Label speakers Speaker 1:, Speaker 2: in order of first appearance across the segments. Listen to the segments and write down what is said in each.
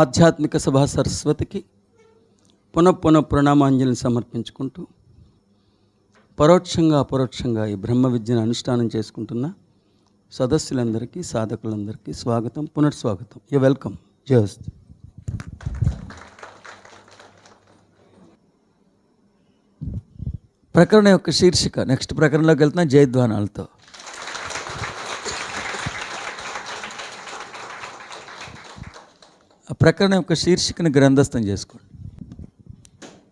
Speaker 1: ఆధ్యాత్మిక సభా సరస్వతికి పునః పునః ప్రణామాంజలిని సమర్పించుకుంటూ పరోక్షంగా అపరోక్షంగా ఈ బ్రహ్మ విద్యను అనుష్ఠానం చేసుకుంటున్న సదస్సులందరికీ సాధకులందరికీ స్వాగతం పునర్స్వాగతం. యూ వెల్కమ్ జస్ట్ ప్రకరణ యొక్క శీర్షిక. నెక్స్ట్ ప్రకరణలోకి వెళ్తున్నా జయధ్వానాలతో. ఆ ప్రకటన యొక్క శీర్షికను గ్రంథస్థం చేసుకోండి.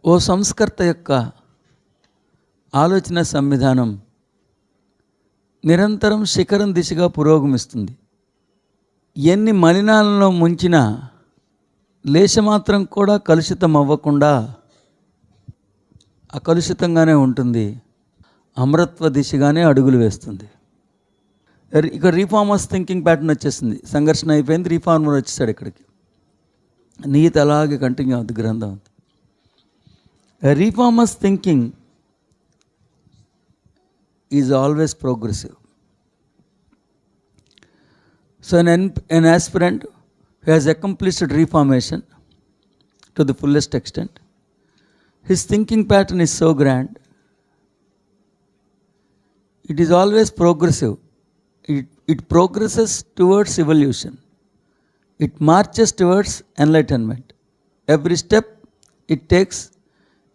Speaker 1: ఓ సంస్కర్త యొక్క ఆలోచన సంవిధానం నిరంతరం శిఖరం దిశగా పురోగమిస్తుంది. ఎన్ని మలినాలలో ముంచినా లేశమాత్రం కూడా కలుషితం అవ్వకుండా అకలుషితంగానే ఉంటుంది. అమరత్వ దిశగానే అడుగులు వేస్తుంది. ఇక్కడ ఇక రీఫార్మర్స్ థింకింగ్ ప్యాటర్న్ వచ్చేసింది. సంఘర్షణ అయిపోయింది రీఫార్మర్ వచ్చేసాడు ఇక్కడికి. నీతి అలాగే కంటిన్యూ అవుతుంది గ్రంథం reformers thinking is always progressive so an, an aspirant who has accomplished reformation to the fullest extent, his thinking pattern is so grand, it is always progressive. It, it progresses towards evolution. It marches towards enlightenment. Every step it takes,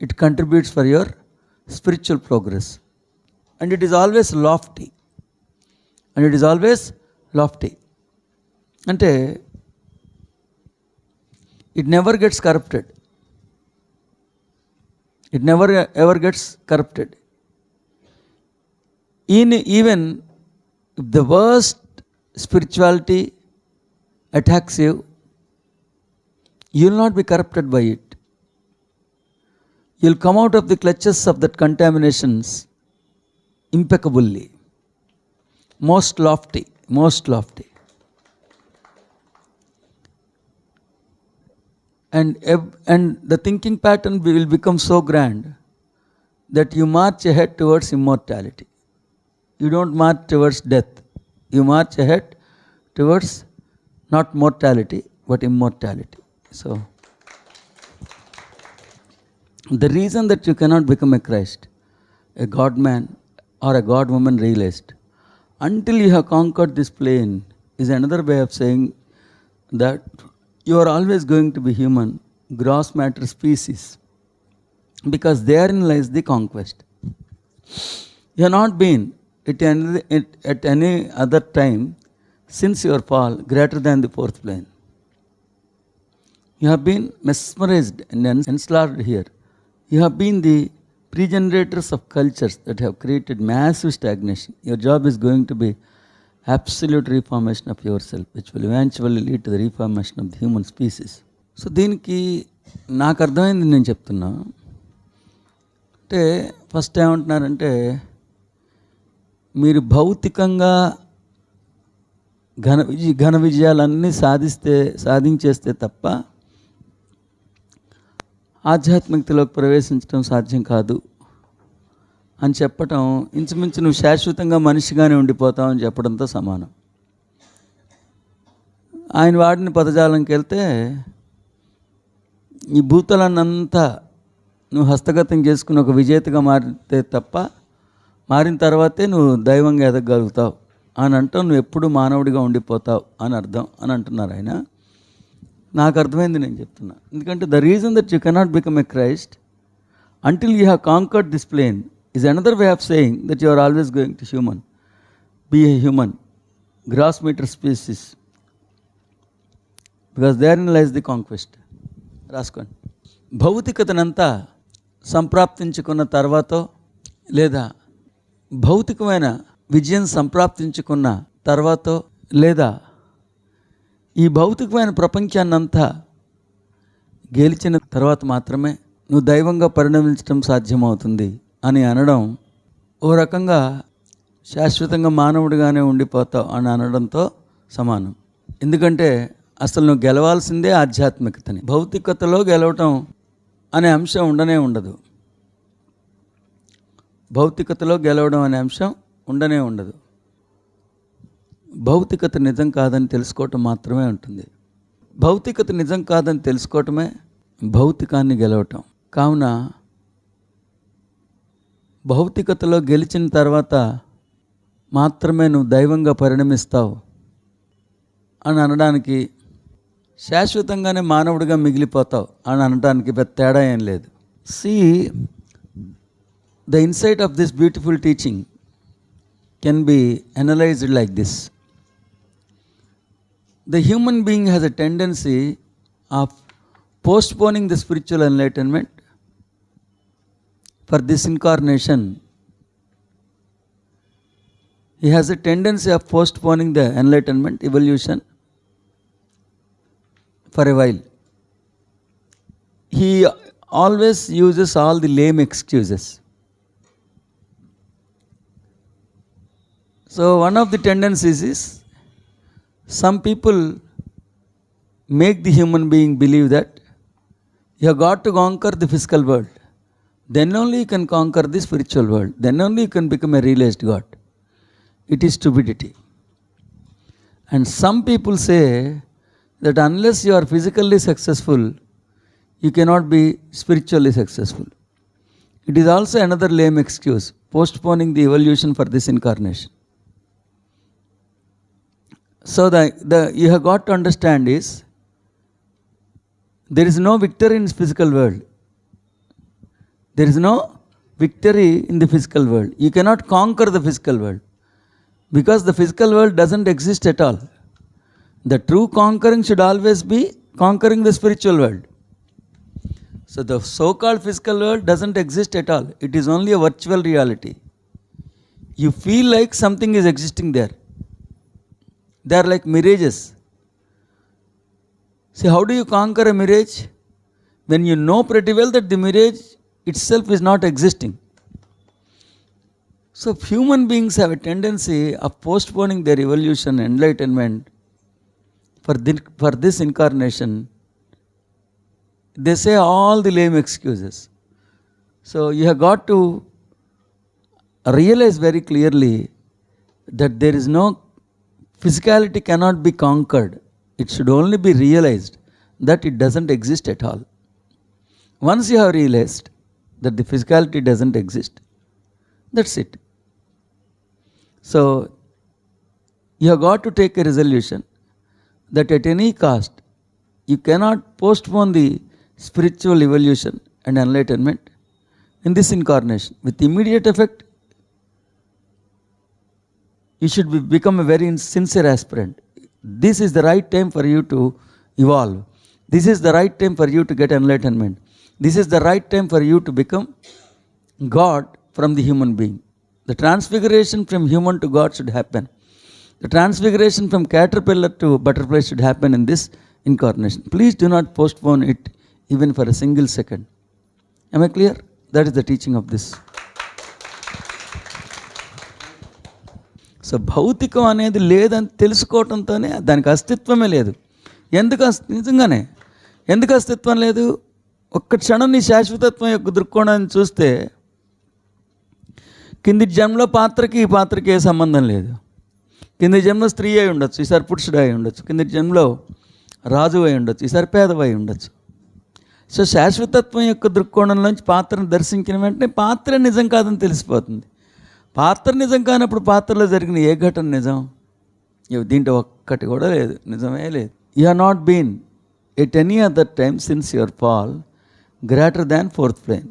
Speaker 1: it contributes for your spiritual progress. And it is always lofty. And it is always lofty. అంటే it never gets corrupted it never ever gets corrupted in even if the worst spirituality attacks you, you will not be corrupted by it. You will come out of the clutches of that contaminations impeccably, most lofty, most lofty. And, and the thinking pattern will become so grand that you march ahead towards immortality. You don't march towards death, you march ahead towards not mortality but immortality so the reason that you cannot become a christ a god man or a god woman realized until you have conquered this plane is another way of saying that you are always going to be human, gross matter species, because therein lies the conquest. You have not been at any, at- at any other time since your fall greater than the fourth plane you you been mesmerised and ensnared here you been the progenitors of cultures that have created massive stagnation your job is going to be absolute reformation of yourself which will eventually lead to the reformation of the human species so దీనికి నాకు అర్థమైంది నేను చెప్తున్నా. అంటే first ఏమంటున్నారంటే మీరు భౌతికంగా ఘన విజయ ఘన విజయాలన్నీ సాధిస్తే సాధించేస్తే తప్ప ఆధ్యాత్మికతలోకి ప్రవేశించడం సాధ్యం కాదు అని చెప్పటం ఇంచుమించు నువ్వు శాశ్వతంగా మనిషిగానే ఉండిపోతావు అని చెప్పడంతో సమానం. ఆయన వాడిన పదజాలంకి వెళ్తే ఈ భూతలన్నంతా నువ్వు హస్తగతం చేసుకుని ఒక విజేతగా మారితే తప్ప మారిన తర్వాతే నువ్వు దైవంగా ఎదగగలుగుతావు. అని అంటూ నువ్వు ఎప్పుడు మానవుడిగా ఉండిపోతావు అని అర్థం అని అంటున్నారు ఆయన. నాకు అర్థమైంది నేను చెప్తున్నా. ఎందుకంటే the reason that you cannot become a Christ until you have conquered this plane is another way of saying that you are always going to human be a human gross meter species because therein lies the conquest రాసుకోండి. భౌతికతనంతా సంప్రాప్తించుకున్న తర్వాత లేదా భౌతికమైన విజయం సంప్రాప్తించుకున్న తర్వాత లేదా ఈ భౌతికమైన ప్రపంచాన్నంతా గెలిచిన తర్వాత మాత్రమే నువ్వు దైవంగా పరిణమించడం సాధ్యమవుతుంది అని అనడం ఓ రకంగా శాశ్వతంగా మానవుడిగానే ఉండిపోతావు అని అనడంతో సమానం. ఎందుకంటే అసలు నువ్వు గెలవాల్సిందే ఆధ్యాత్మికతని. భౌతికతలో గెలవటం అనే అంశం ఉండనే ఉండదు. భౌతికతలో గెలవడం అనే అంశం ఉండనే ఉండదు. భౌతికత నిజం కాదని తెలుసుకోవటం మాత్రమే ఉంటుంది. భౌతికత నిజం కాదని తెలుసుకోవటమే భౌతికాన్ని గెలవటం. కావున భౌతికతలో గెలిచిన తర్వాత మాత్రమే నువ్వు దైవంగా పరిణమిస్తావు అని అనడానికి శాశ్వతంగానే మానవుడిగా మిగిలిపోతావు అని అనడానికి పెద్ద తేడా ఏం లేదు. See the insight of this beautiful teaching can be analyzed like this. The human being has a tendency of postponing the spiritual enlightenment for this incarnation. He has a tendency of postponing the enlightenment, evolution, for a while. He always uses all the lame excuses. So, one of the tendencies is some people make the human being believe that you have got to conquer the physical world. Then only you can conquer the spiritual world. Then only you can become a realized God. It is stupidity. And some people say that unless you are physically successful, you cannot be spiritually successful. It is also another lame excuse, postponing the evolution for this incarnation. So the, the you have got to understand is there is no victory in physical world. There is no victory in the physical world. You cannot conquer the physical world because the physical world doesn't exist at all. The true conquering should always be conquering the spiritual world. So the so called physical world doesn't exist at all. It is only a virtual reality. You feel like something is existing there. They are like mirages. See, how do you conquer a mirage? When you know pretty well that the mirage itself is not existing. So, human beings have a tendency of postponing their evolution, enlightenment for, thi- for this incarnation. They say all the lame excuses. So, you have got to realize very clearly that there is no physicality cannot be conquered. It should only be realized that it doesn't exist at all. Once you have realized that the physicality doesn't exist, that's it. So, you have got to take a resolution that at any cost, you cannot postpone the spiritual evolution and enlightenment in this incarnation. With immediate effect, you should be, become a very sincere aspirant. This is the right time for you to evolve. This is the right time for you to get enlightenment. This is the right time for you to become God from the human being. The transfiguration from human to God should happen. The transfiguration from caterpillar to butterfly should happen in this incarnation. Please do not postpone it even for a single second. Am I clear? That is the teaching of this. So భౌతికం అనేది లేదని తెలుసుకోవటంతోనే దానికి అస్తిత్వమే లేదు. ఎందుకు అస్- నిజంగానే ఎందుకు అస్తిత్వం లేదు? ఒక్క క్షణం నీ శాశ్వతత్వం యొక్క దృక్కోణాన్ని చూస్తే కింది జన్మలో పాత్రకి ఈ పాత్రకి ఏ సంబంధం లేదు. కింది జన్మలో స్త్రీ అయి ఉండొచ్చు ఈసారి పురుషుడు అయి ఉండొచ్చు కింది జన్మలో రాజు అయి ఉండొచ్చు ఈసారి పేదవై ఉండొచ్చు. సో శాశ్వతత్వం యొక్క దృక్కోణంలోంచి పాత్రను దర్శించిన వెంటనే పాత్ర నిజం కాదని తెలిసిపోతుంది. పాత్ర నిజం కానప్పుడు పాత్రలో జరిగిన ఏ ఘటన నిజం? ఇవి దీంట్లో ఒక్కటి కూడా లేదు. నిజమే లేదు. You are not been at any other time since your fall greater than fourth plane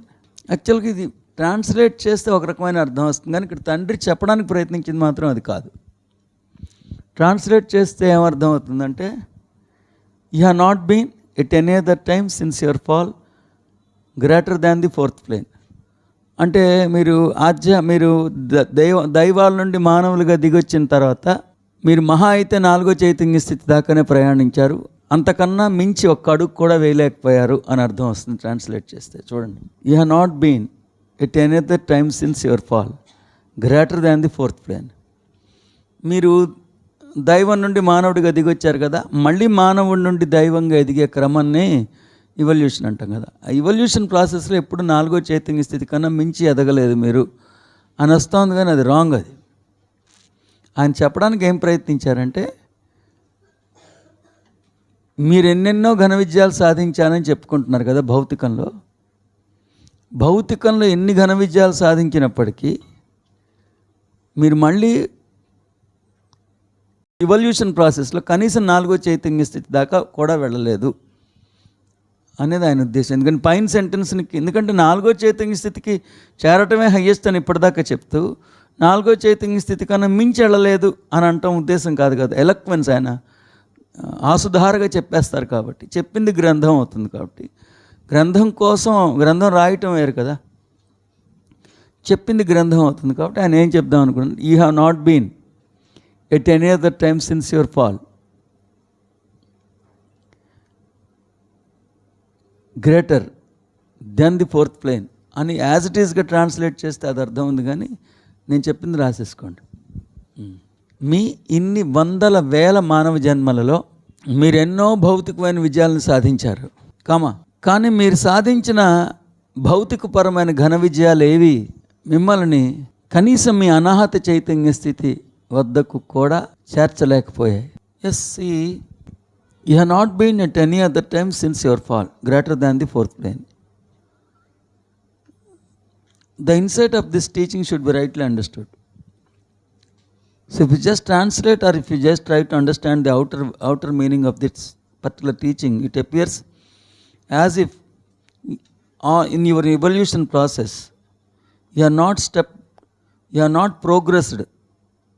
Speaker 1: యాక్చువల్గా ఇది ట్రాన్స్లేట్ చేస్తే ఒక రకమైన అర్థం వస్తుంది. కానీ ఇక్కడ తండ్రి చెప్పడానికి ప్రయత్నించింది మాత్రం అది కాదు. ట్రాన్స్లేట్ చేస్తే ఏమర్థం అవుతుందంటే you have not been at any other time since your fall greater than the fourth plane అంటే మీరు ఆధ్య మీరు ద- దైవ దైవాల నుండి మానవులుగా దిగొచ్చిన తర్వాత మీరు మహా అయితే నాలుగో చైతన్య స్థితి దాకానే ప్రయాణించారు. అంతకన్నా మించి ఒక్క అడుగు కూడా వేయలేకపోయారు అని అర్థం వస్తుంది ట్రాన్స్లేట్ చేస్తే. చూడండి. You have not been at any other time since your fall greater than the fourth plane మీరు దైవం నుండి మానవుడిగా దిగొచ్చారు కదా మళ్ళీ మానవుడి నుండి దైవంగా ఎదిగే క్రమాన్ని ఇవల్యూషన్ అంటాం కదా. ఆ ఇవల్యూషన్ ప్రాసెస్లో ఎప్పుడు నాలుగో చైతన్య స్థితి కన్నా మించి ఎదగలేదు మీరు. అని వస్తుంది కానీ అది రాంగ్ అది. ఆయన చెప్పడానికి ఏం ప్రయత్నించారంటే మీరు ఎన్నెన్నో ఘన విజయాలు సాధించానని చెప్పుకుంటున్నారు కదా భౌతికంలో. భౌతికంలో ఎన్ని ఘన విజయాలు సాధించినప్పటికీ మీరు మళ్ళీ ఇవల్యూషన్ ప్రాసెస్లో కనీసం నాలుగో చైతన్య స్థితి దాకా కూడా వెళ్ళలేదు. అనేది ఆయన ఉద్దేశం. ఎందుకంటే పైన సెంటెన్స్ని ఎందుకంటే నాలుగో చైతన్య స్థితికి చేరటమే హయ్యెస్ట్ అని ఇప్పటిదాకా చెప్తూ నాలుగో చైతన్య స్థితి కన్నా మించి వెళ్ళలేదు అని అంటాం ఉద్దేశం కాదు కదా. ఎలక్వెన్స్ ఆయన ఆసుధారగా చెప్పేస్తారు కాబట్టి చెప్పింది గ్రంథం అవుతుంది కాబట్టి. గ్రంథం కోసం గ్రంథం రాయటం వేరు కదా. చెప్పింది గ్రంథం అవుతుంది కాబట్టి ఆయన ఏం చెప్దాం అనుకున్నాను you have not been at any other time since your fall greater then the fourth plane అని యాజ్ ఇట్ ఈస్గా ట్రాన్స్లేట్ చేస్తే అది అర్థం ఉంది కానీ నేను చెప్పింది రాసేసుకోండి. మీ ఇన్ని వందల వేల మానవ జన్మలలో మీరు ఎన్నో భౌతికమైన విజయాలను సాధించారు. కామా? కానీ మీరు సాధించిన భౌతికపరమైన ఘన విజయాలు ఏవి మిమ్మల్ని కనీసం మీ అనాహత చైతన్య స్థితి వద్దకు కూడా చేర్చలేకపోయాయి. Yes You have not been at any other time since your fall, greater than the fourth plane. The insight of this teaching should be rightly understood. So, if you just translate or if you just try to understand the outer, outer meaning of this particular teaching, it appears as if uh, in your evolution process, you are not step, you are not progressed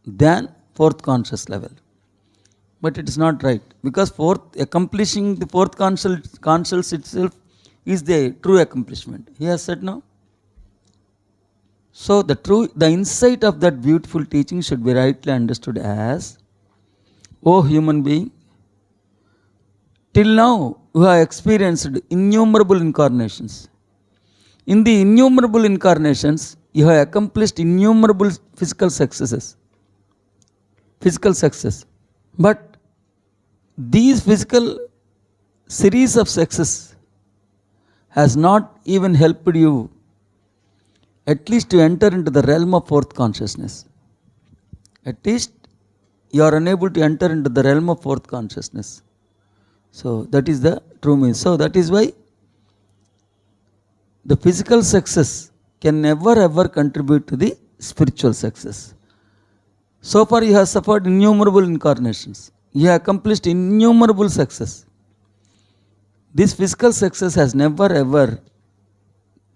Speaker 1: than fourth conscious level. But it is not right because fourth, accomplishing the fourth conscious, conscious itself is the true accomplishment. He has said no. So the true the insight of that beautiful teaching should be rightly understood as O human being, till now you have experienced innumerable incarnations. In the innumerable incarnations, you have accomplished innumerable physical successes. Physical success. But these physical series of success has not even helped you at least to enter into the realm of fourth consciousness. At least you are unable to enter into the realm of fourth consciousness. So that is the true meaning. So that is why the physical success can never ever contribute to the spiritual success. So far you have suffered innumerable incarnations. You accomplished innumerable success this physical success has never ever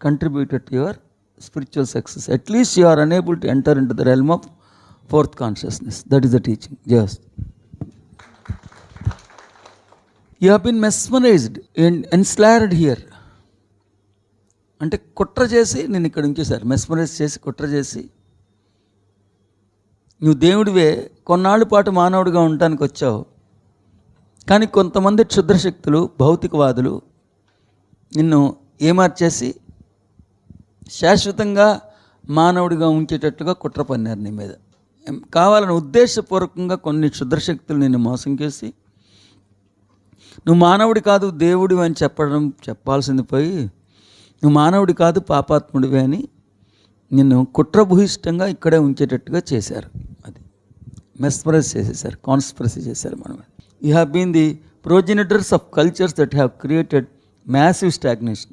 Speaker 1: contributed to your spiritual success at least you are unable to enter into the realm of fourth consciousness that is the teaching just you have been mesmerised and ensnared here అంటే కుట్ర చేసి నేను ఇక్కడ ఉంచేశారు mesmerise చేసి కుట్ర చేసి నువ్వు దేవుడివే కొన్నాళ్ళ పాటు మానవుడిగా ఉండటానికి వచ్చావు. కానీ కొంతమంది క్షుద్రశక్తులు భౌతికవాదులు నిన్ను ఏమార్చేసి శాశ్వతంగా మానవుడిగా ఉంచేటట్టుగా కుట్ర పన్నారు నీ మీద. కావాలని ఉద్దేశపూర్వకంగా కొన్ని క్షుద్రశక్తులు నిన్ను మోసం చేసి నువ్వు మానవుడి కాదు దేవుడి అని చెప్పడం చెప్పాల్సింది పోయి నువ్వు మానవుడి కాదు పాపాత్ముడివి అని నిన్ను కుట్రభూయిష్టంగా ఇక్కడే ఉంచేటట్టుగా చేశారు. అది మెస్మరైజ్ చేసేసారు కాన్స్పరసీ చేశారు మనం you have been the progenitors of cultures that have created massive stagnation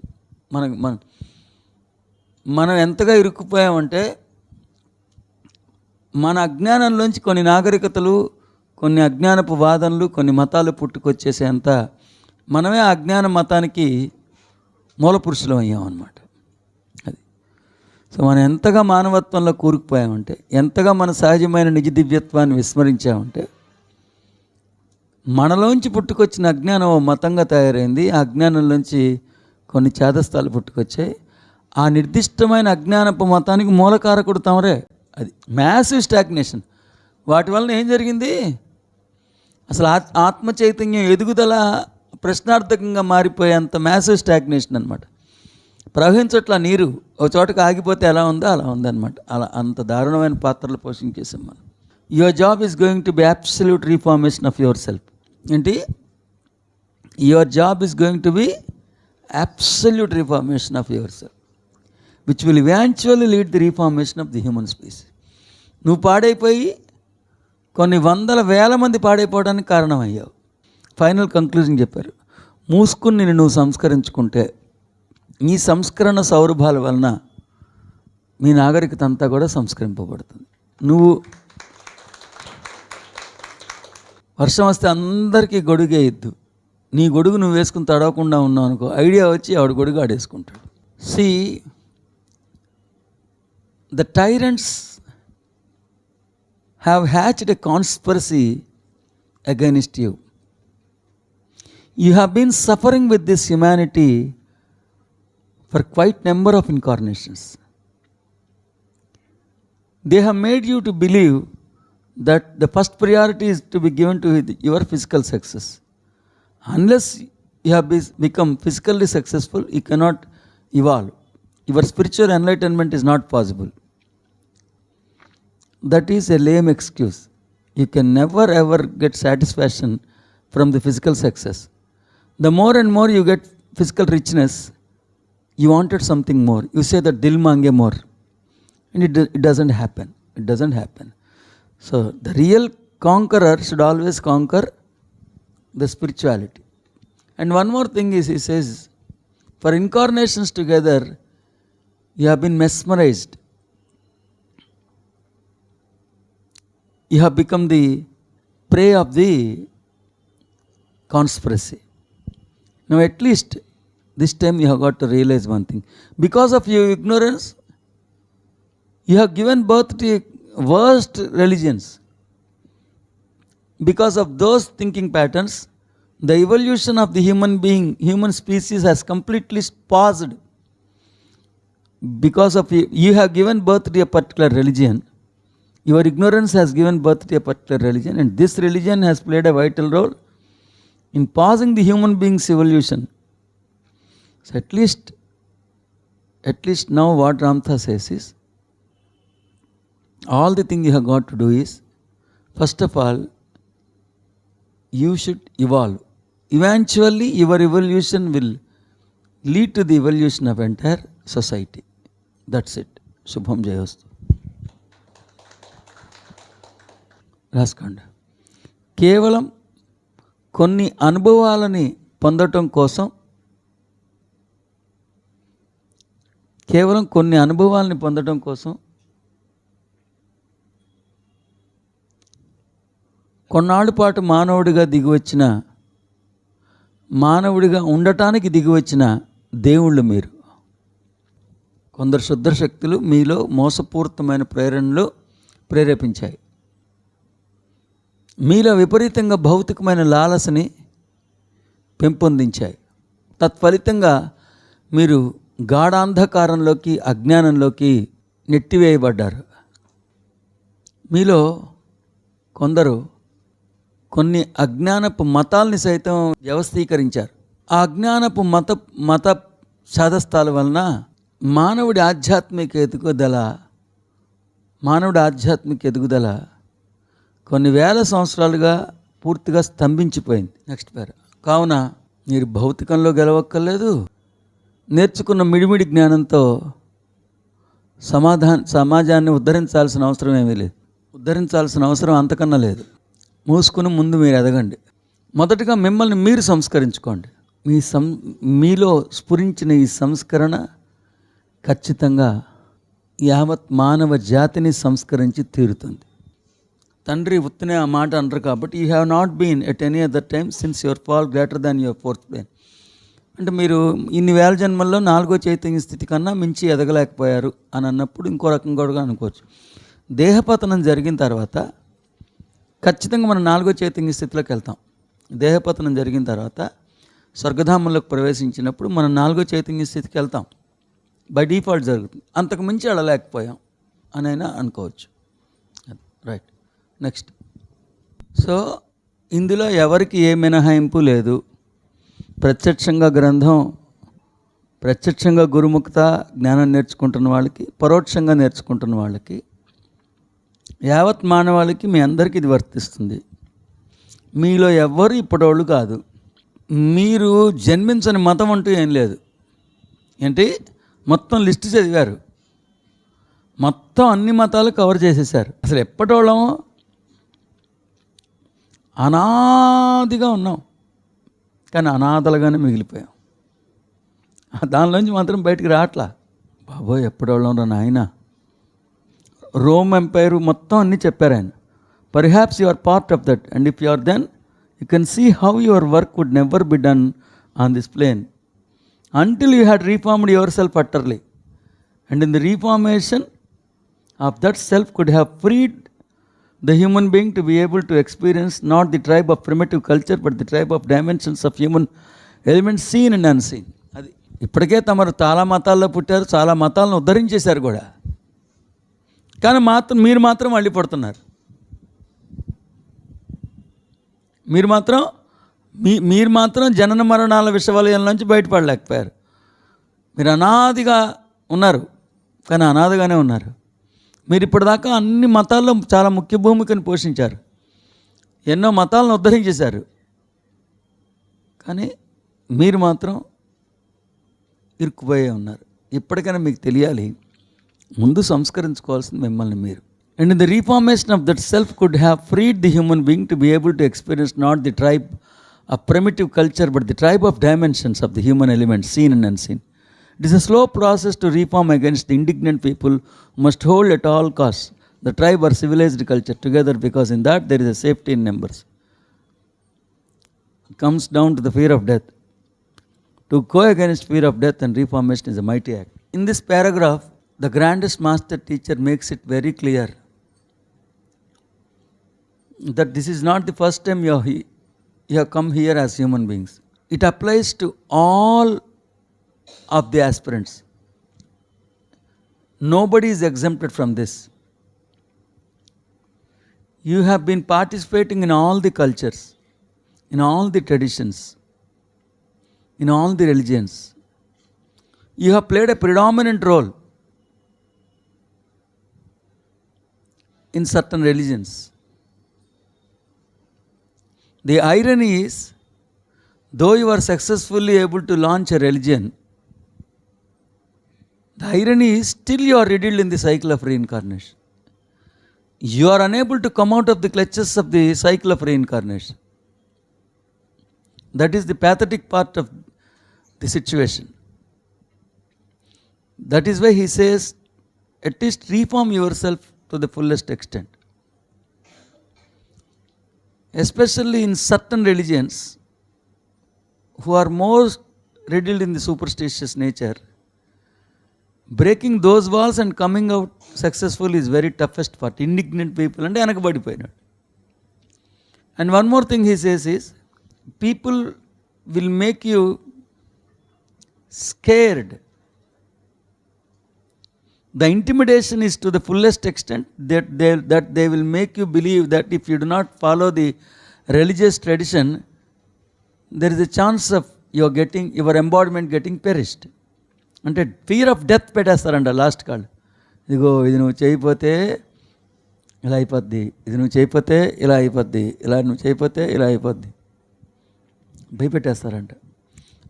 Speaker 1: మన మన మనం ఎంతగా ఇరుక్కుపోయామంటే మన అజ్ఞానంలోంచి కొన్ని నాగరికతలు కొన్ని అజ్ఞానపు వాదనలు కొన్ని మతాలు పుట్టుకొచ్చేసేంత మనమే ఆ అజ్ఞాన మతానికి మూల పురుషులం అయ్యామన్నమాట. సో మనం ఎంతగా మానవత్వంలో కూరుకుపోయామంటే ఎంతగా మన సహజమైన నిజ దివ్యత్వాన్ని విస్మరించామంటే మనలోంచి పుట్టుకొచ్చిన అజ్ఞానం ఓ మతంగా తయారైంది. ఆ అజ్ఞానంలోంచి కొన్ని చేదస్థాలు పుట్టుకొచ్చాయి. ఆ నిర్దిష్టమైన అజ్ఞానపు మతానికి మూలకారకుడు తమరే. అది మ్యాసివ్ స్టాగ్నేషన్ వాటి వలన ఏం జరిగింది? అసలు ఆత్ ఆత్మ చైతన్యం ఎదుగుదల ప్రశ్నార్థకంగా మారిపోయేంత మ్యాసివ్ స్టాగ్నేషన్ అనమాట ప్రవహించట్ల నీరు ఒక చోటకి ఆగిపోతే ఎలా ఉందో అలా ఉందన్నమాట. అలా అంత దారుణమైన పాత్రలు పోషించేసాం మనం. Your job is going to be absolute reformation of yourself ఏంటి? Your job is going to be absolute reformation of yourself which will eventually lead the reformation of the human species నువ్వు పాడైపోయి కొన్ని వందల వేల మంది పాడైపోవడానికి కారణమయ్యావు. ఫైనల్ కంక్లూజన్ చెప్పారు. మూసుకుని నిన్ను నువ్వు సంస్కరించుకుంటే నీ సంస్కరణ సౌరభాల వలన మీ నాగరికత అంతా కూడా సంస్కరింపబడుతుంది. నువ్వు వర్షం వస్తే అందరికీ గొడుగే ఇద్దు. నీ గొడుగు నువ్వు వేసుకుని తడవకుండా ఉన్నావు అనుకో ఐడియా వచ్చి ఆవిడ గొడుగు ఆడేసుకుంటాడు. See the tyrants have hatched a conspiracy against you. You have been suffering with this humanity for quite number of incarnations. They have made you to believe that the first priority is to be given to your physical success. Unless you have become physically successful, you cannot evolve. Your spiritual enlightenment is not possible. That is a lame excuse. You can never ever get satisfaction from the physical success. The more and more you get physical richness, you wanted something more. You say that dil mange more. And it, it doesn't happen. It doesn't happen. So the real conqueror should always conquer the spirituality. And one more thing is he says, for incarnations together, you have been mesmerized. You have become the prey of the conspiracy. Now, at least this time you have got to realize one thing. Because of your ignorance, you have given birth to worst religions. Because of those thinking patterns, the evolution of the human being, human species has completely paused. Because of you, you have given birth to a particular religion. Your ignorance has given birth to a particular religion, and this religion has played a vital role in pausing the human being's evolution. So at least, at least now what Ramtha says is, all the thing you have got to do is, first of all, you should evolve. Eventually, your evolution will lead to the evolution of entire society. That's it. Shubham Jayostu. రాసుకోండి కేవలం కొన్ని అనుభవాలని పొందటం కోసం కేవలం కొన్ని అనుభవాలని పొందడం కోసం కొన్నాళ్ళ పాటు మానవుడిగా దిగివచ్చిన మానవుడిగా ఉండటానికి దిగివచ్చిన దేవుళ్ళు మీరు. కొందరు శుద్ధ శక్తులు మీలో మోసపూరితమైన ప్రేరణలు ప్రేరేపించాయి. మీలో విపరీతంగా భౌతికమైన లాలసని పెంపొందించాయి. తత్ఫలితంగా మీరు గాఢాంధకారంలోకి అజ్ఞానంలోకి నెట్టివేయబడ్డారు. మీలో కొందరు కొన్ని అజ్ఞానపు మతాల్ని సైతం వ్యవస్థీకరించారు. ఆ అజ్ఞానపు మత మత శాదస్థాల వలన మానవుడి ఆధ్యాత్మిక ఎదుగుదల మానవుడి ఆధ్యాత్మిక ఎదుగుదల కొన్ని వేల సంవత్సరాలుగా పూర్తిగా స్తంభించిపోయింది. నెక్స్ట్ పేరు. కావున మీరు భౌతికంలో గెలవక్కర్లేదు నేర్చుకున్న మిడిమిడి జ్ఞానంతో సమాధాన సమాజాన్ని ఉద్ధరించాల్సిన అవసరం ఏమీ లేదు. ఉద్ధరించాల్సిన అవసరం అంతకన్నా లేదు. మూసుకుని ముందు మీరు ఎదగండి. మొదటగా మిమ్మల్ని మీరు సంస్కరించుకోండి. మీ సం మీలో స్ఫురించిన ఈ సంస్కరణ ఖచ్చితంగా యావత్ మానవ జాతిని సంస్కరించి తీరుతుంది. తండ్రి ఉత్తనే ఆ మాట అంటారు కాబట్టి you have not been at any other time since your fall greater than your fourth bane అంటే మీరు ఇన్ని వేల జన్మల్లో నాలుగో చైతన్య స్థితి కన్నా మించి ఎదగలేకపోయారు అని అన్నప్పుడు ఇంకో రకంగా కూడా అనుకోవచ్చు. దేహపతనం జరిగిన తర్వాత ఖచ్చితంగా మనం నాలుగో చైతన్య స్థితిలోకి వెళ్తాం. దేహపతనం జరిగిన తర్వాత స్వర్గధామంలోకి ప్రవేశించినప్పుడు మనం నాలుగో చైతన్య స్థితికి వెళ్తాం. బై డిఫాల్ట్ జరుగుతుంది. అంతకు మించి వెళ్ళలేకపోయాం అని అయినా అనుకోవచ్చు. రైట్ నెక్స్ట్ సో ఇందులో ఎవరికి ఏ మినహాయింపు లేదు? ప్రత్యక్షంగా గ్రంథం ప్రత్యక్షంగా గురుముఖత జ్ఞానం నేర్చుకుంటున్న వాళ్ళకి పరోక్షంగా నేర్చుకుంటున్న వాళ్ళకి యావత్ మానవాళికి మీ అందరికీ ఇది వర్తిస్తుంది. మీలో ఎవ్వరు ఇప్పటివాళ్ళు కాదు. మీరు జన్మించని మతం అంటూ ఏం లేదు. ఏంటి? మొత్తం లిస్ట్ చదివారు. మొత్తం అన్ని మతాలు కవర్ చేసేసారు. అసలు ఎప్పటోళ్ళం అనాదిగా ఉన్నాం. కానీ అనాథలుగానే మిగిలిపోయాం. దానిలోంచి మాత్రం బయటికి రావట్లా. బాబోయ్ ఎప్పుడెవడం నాయన. రోమ్ ఎంపైర్ మొత్తం అన్నీ చెప్పారు ఆయన. Perhaps you are part of that and if you are then you can see how your work would never be done on this plane until you had reformed yourself utterly and in the reformation of that self could have freed the human being to be able to experience not the tribe of primitive culture but the tribe of dimensions of human elements seen and unseen అది ఇప్పటికే తమరు చాలా మతాల్లో పుట్టారు చాలా మతాలను ఉద్ధరించేశారు కూడా కానీ మాత్రం మీరు మాత్రం మళ్ళీ పడుతున్నారు మీరు మాత్రం మీ మీరు మాత్రం జనన మరణాల విషవలయం నుంచి బయటపడలేకపోయారు మీరు అనాదిగా ఉన్నారు కానీ అనాథగానే ఉన్నారు మీరు ఇప్పటిదాకా అన్ని మతాల్లో చాలా ముఖ్య భూమికను పోషించారు. ఎన్నో మతాలను ఉద్ధరించేశారు. కానీ మీరు మాత్రం ఇరుక్కుపోయే ఉన్నారు. ఇప్పటికైనా మీకు తెలియాలి ముందు సంస్కరించుకోవాల్సింది మిమ్మల్ని మీరు. And the reformation of that self could have freed the human being to be able to experience not the tribe of primitive culture but the tribe of dimensions of the human element seen and unseen It is a slow process to reform against the indignant people who must hold at all costs the tribe or civilized culture together because in that there is a safety in numbers. It comes down to the fear of death. To go against fear of death and reformation is a mighty act. In this paragraph, the grandest master teacher makes it very clear that this is not the first time you have, come here as human beings. It applies to all of the aspirants. Nobody is exempted from this. You have been participating in all the cultures, in all the traditions, in all the religions. You have played a predominant role in certain religions. The irony is, though you are successfully able to launch a religion, the irony is still you are riddled in the cycle of reincarnation. You are unable to come out of the clutches of the cycle of reincarnation. That is the pathetic part of the situation. That is why he says, at least reform yourself to the fullest extent. Especially in certain religions who are more riddled in the superstitious nature, breaking those walls and coming out successful is very toughest part. Indignant people అంటే వెనకబడిపోయినాడు and one more thing he says is people will make you scared the intimidation is to the fullest extent that they, that they will make you believe that if you do not follow the religious tradition, there is a chance of your getting your embodiment getting perished. అంటే fear of death పెట్టేస్తారంట last call ఇదిగో ఇది నువ్వు చేయకపోతే ఇలా అయిపోద్ది. ఇది నువ్వు చేయకపోతే ఇలా అయిపోద్ది. ఇలా నువ్వు చేయకపోతే ఇలా అయిపోద్ది. భయపెట్టేస్తారంట.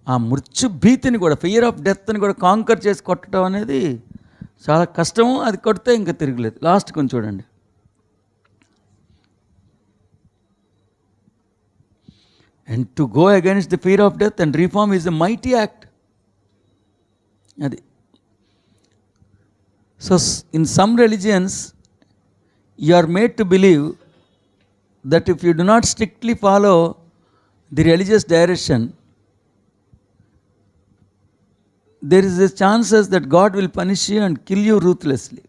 Speaker 1: ఆ మృత్యు భీతిని కూడా ఫియర్ ఆఫ్ డెత్ని కూడా కాంకర్ చేసి కొట్టడం అనేది చాలా కష్టము. అది కొడితే ఇంకా తిరగలేదు. లాస్ట్ కొంచెం చూడండి. And to go against the fear of death and reform is the mighty act అది so in some religions you are made to believe that if you do not strictly follow the religious direction there is a chances that God will punish you and kill you ruthlessly.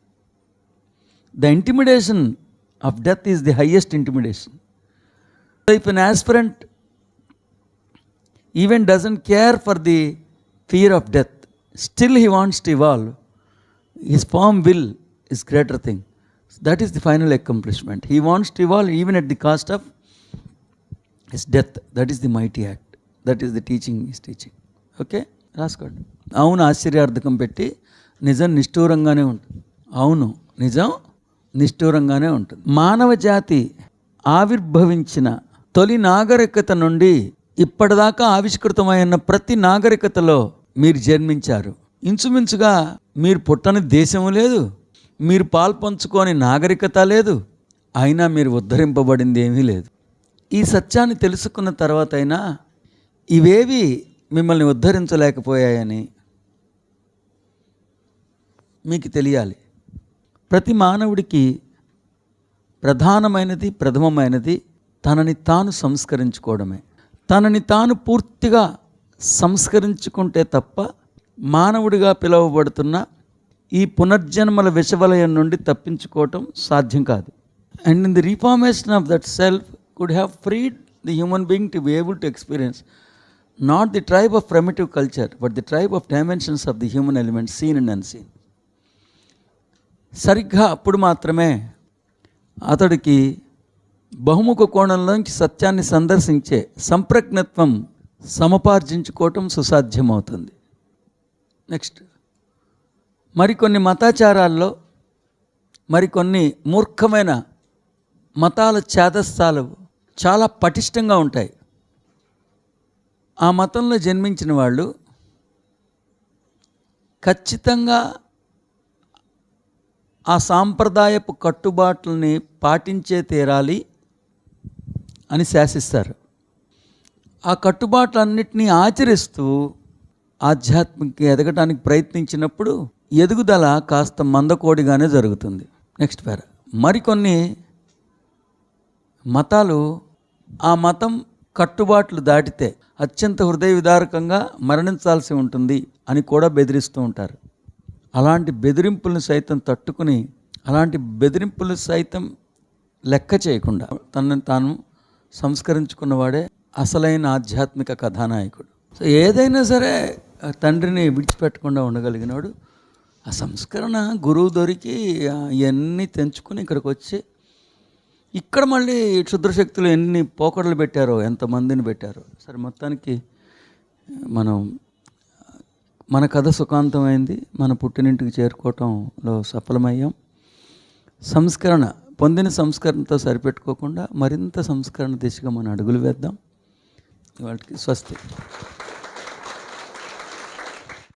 Speaker 1: The intimidation of death is the highest intimidation. If an aspirant even doesn't care for the fear of death, still he wants to evolve his form will is greater thing that is the final accomplishment he wants to evolve even at the cost of is death that is the mighty act that is the teaching is teaching okay రాసుకోండి అవును ఆశ్చర్యార్థకం పెట్టి నిజం నిష్ఠూరంగానే ఉంటుంది. అవును నిజం నిష్ఠూరంగానే ఉంటుంది. మానవ జాతి ఆవిర్భవించిన తొలి నాగరికత నుండి ఇప్పటిదాకా ఆవిష్కృతమైన ప్రతి నాగరికతలో మీరు జన్మించారు. ఇంచుమించుగా మీరు పుట్టని దేశం లేదు. మీరు పాల్పంచుకోని నాగరికత లేదు. అయినా మీరు ఉద్ధరింపబడింది ఏమీ లేదు. ఈ సత్యాన్ని తెలుసుకున్న తర్వాత అయినా ఇవేవి మిమ్మల్ని ఉద్ధరించలేకపోయాయని మీకు తెలియాలి. ప్రతి మానవుడికి ప్రధానమైనది ప్రథమమైనది తనని తాను సంస్కరించుకోవడమే. తనని తాను పూర్తిగా సంస్కరించుకుంటే తప్ప మానవుడిగా పిలువబడుతున్న ఈ పునర్జన్మల విషవలయం నుండి తప్పించుకోవటం సాధ్యం కాదు. And in the reformation of that self could have freed the human being to be able to experience not the tribe of primitive culture but the tribe of dimensions of the human element seen and unseen సరిగ్గా అప్పుడు మాత్రమే అతడికి బహుముఖ కోణంలోంచి సత్యాన్ని సందర్శించే సంప్రజ్ఞత్వం సమపార్జించుకోవటం సుసాధ్యమవుతుంది. Next మరికొన్ని మతాచారాల్లో మరికొన్ని మూర్ఖమైన మతాల చేదస్థాలు చాలా పటిష్టంగా ఉంటాయి. ఆ మతంలో జన్మించిన వాళ్ళు ఖచ్చితంగా ఆ సాంప్రదాయపు కట్టుబాట్లని పాటించే తీరాలి అని శాసిస్తారు. ఆ కట్టుబాట్లన్నిటినీ ఆచరిస్తూ ఆధ్యాత్మిక ఎదగటానికి ప్రయత్నించినప్పుడు ఎదుగుదల కాస్త మందకోడిగానే జరుగుతుంది. నెక్స్ట్ పేర. మరికొన్ని మతాలు ఆ మతం కట్టుబాట్లు దాటితే అత్యంత హృదయ విదారకంగా మరణించాల్సి ఉంటుంది అని కూడా బెదిరిస్తూ ఉంటారు. అలాంటి బెదిరింపులను సైతం తట్టుకుని అలాంటి బెదిరింపులు సైతం లెక్క చేయకుండా తనని తాను సంస్కరించుకున్నవాడే అసలైన ఆధ్యాత్మిక కథానాయకుడు. సో ఏదైనా సరే ఆ తండ్రిని విడిచిపెట్టకుండా ఉండగలిగినాడు ఆ సంస్కరణ గురువు దొరికి ఇవన్నీ తెంచుకుని ఇక్కడికి వచ్చి ఇక్కడ మళ్ళీ క్షుద్రశక్తులు ఎన్ని పోకడలు పెట్టారో ఎంతమందిని పెట్టారో సరే మొత్తానికి మనం మన కథ సుఖాంతమైంది మన పుట్టినింటికి చేరుకోవటంలో సఫలమయ్యాం. సంస్కరణ పొందిన సంస్కరణతో సరిపెట్టుకోకుండా మరింత సంస్కరణ దిశగా మనం అడుగులు వేద్దాం. वर्ल्ड की स्वस्थ।